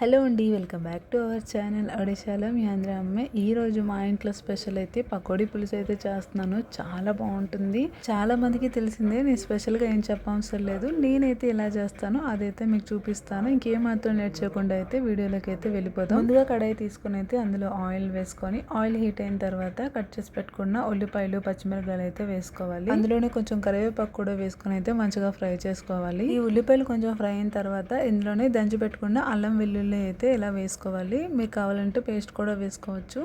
Hello అండి welcome back to our channel ఒడిశాలో మీ ఆంధ్ర అమ్మే. ఈ రోజు మా ఇంట్లో స్పెషల్ అయితే పకోడీ పులుసు అయితే చేస్తున్నాను. చాలా బాగుంటుంది. చాలా మందికి తెలిసిందే నేను స్పెషల్గా ఏం చెప్పవసరం లేదు. నేనైతే ఎలా చేస్తానో అదైతే మీకు చూపిస్తాను. ఇంకేం మాత్రం లేట్ చేయకుండా అయితే వీడియోలోకి అయితే వెళ్ళిపోతాం ముందుగా కడాయి తీసుకొని అయితే అందులో ఆయిల్ వేసుకొని ఆయిల్ హీట్ అయిన తర్వాత కట్ చేసి పెట్టుకున్న ఉల్లిపాయలు పచ్చిమిరపకాయలు అయితే వేసుకోవాలి. అందులోనే కొంచెం కరివేపాకు కూడా వేసుకొని అయితే మంచిగా ఫ్రై చేసుకోవాలి. ఈ ఉల్లిపాయలు కొంచెం ఫ్రై అయిన తర్వాత ఇందులోనే దంచి పెట్టుకున్న అల్లం వెల్లుల్లి అయితే ఇలా వేసుకోవాలి? మీకు కావాలంటే పేస్ట్ కూడా వేసుకోవచ్చు.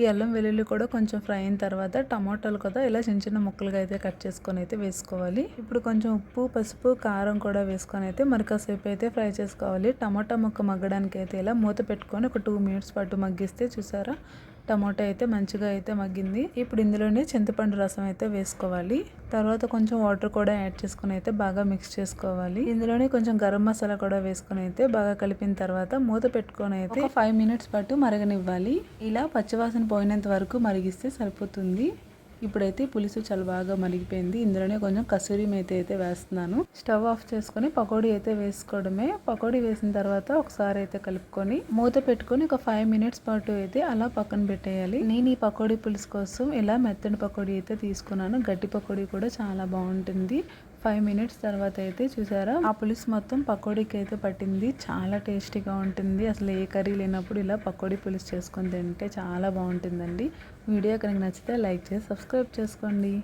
ఈ అల్లం వెల్లుల్లి కూడా కొంచెం ఫ్రై అయిన తర్వాత టమాటాలు కూడా ఇలా చిన్న చిన్న ముక్కలుగా అయితే కట్ చేసుకొని అయితే వేసుకోవాలి. ఇప్పుడు కొంచెం ఉప్పు పసుపు కారం కూడా వేసుకొని అయితే మరికాసేపు అయితే ఫ్రై చేసుకోవాలి. టమాటా ముక్క మగ్గడానికి అయితే ఇలా మూత పెట్టుకొని ఒక టూ మినిట్స్ పాటు మగ్గిస్తే చూసారా? టమాటా అయితే మంచిగా అయితే మగ్గింది. ఇప్పుడు ఇందులోనే చింతపండు రసం అయితే వేసుకోవాలి. తర్వాత కొంచెం వాటర్ కూడా యాడ్ చేసుకుని అయితే బాగా మిక్స్ చేసుకోవాలి. ఇందులోనే కొంచెం గరం మసాలా కూడా వేసుకుని అయితే బాగా కలిపిన తర్వాత మూత పెట్టుకొని అయితే ఫైవ్ మినిట్స్ పాటు మరగనివ్వాలి. ఇలా పచ్చివాసన పోయినంత వరకు మరిగిస్తే సరిపోతుంది. ఇప్పుడైతే పులుసు చాలా బాగా మరిగిపోయింది. ఇందులోనే కొంచెం కసూరి మేతి అయితే వేస్తున్నాను. స్టవ్ ఆఫ్ చేసుకొని పకోడీ అయితే వేసుకోవడమే. పకోడీ వేసిన తర్వాత ఒకసారి అయితే కలుపుకొని మూత పెట్టుకొని ఒక ఫైవ్ మినిట్స్ పాటు అయితే అలా పక్కన పెట్టేయాలి. నేను ఈ పకోడీ పులుసు కోసం ఇలా మెత్తని పకోడీ అయితే తీసుకున్నాను. గట్టి పకోడీ కూడా చాలా బాగుంటుంది. ఫైవ్ మినిట్స్ తర్వాత అయితే చూసారా? ఆ పులుసు మొత్తం పకోడీకి అయితే పట్టింది. చాలా టేస్టీగా ఉంటుంది. అసలు ఏ కర్రీ లేనప్పుడు ఇలా పకోడీ పులుసు చేసుకొని తింటే చాలా బాగుంటుందండి. వీడియో కనుక నచ్చితే లైక్ చేసి సబ్స్క్రైబ్ చేసుకోండి.